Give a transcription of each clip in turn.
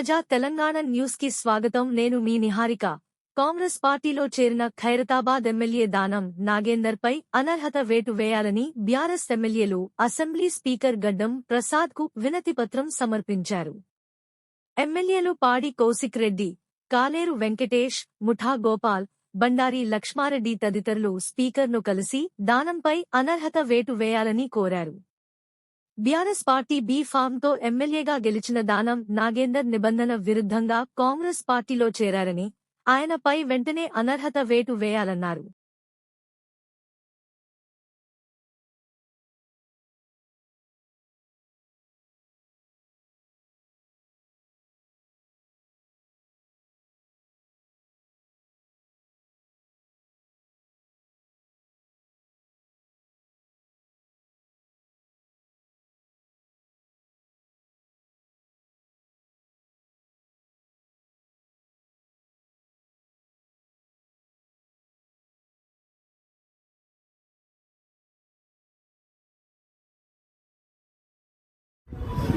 ప్రజా తెలంగాణ న్యూస్కి స్వాగతం. నేను మీ నిహారిక. కాంగ్రెస్ పార్టీలో చేరిన ఖైరతాబాద్ ఎమ్మెల్యే దానం నాగేందర్ పై అనర్హత వేటు వేయాలని బ్యారస్ ఎమ్మెల్యేలు అసెంబ్లీ స్పీకర్ గడ్డం ప్రసాద్కు వినతిపత్రం సమర్పించారు. ఎమ్మెల్యేలు పాడి కౌశిక్ రెడ్డి కాలేరు వెంకటేష్ ముఠా గోపాల్ బండారి లక్ష్మారెడ్డి తదితరులు స్పీకర్ను కలిసి దానంపై అనర్హత వేటు వేయాలని కోరారు. బీఆర్ఎస్ పార్టీ బీ ఫామ్తో ఎమ్మెల్యేగా గెలిచిన దానం నాగేందర్ నిబంధన విరుద్ధంగా కాంగ్రెస్ పార్టీలో చేరారని ఆయనపై వెంటనే అనర్హత వేటు వేయాలన్నారు.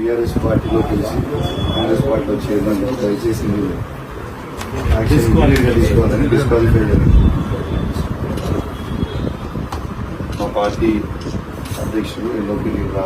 టీఆర్ఎస్ పార్టీలో కలిసి కాంగ్రెస్ పార్టీలో చైర్మన్ దయచేసి మీరు తీసుకోవాలని డిస్క్వాలిఫై మా పార్టీ అధ్యక్షుడు ఎల్ఓపి కూడా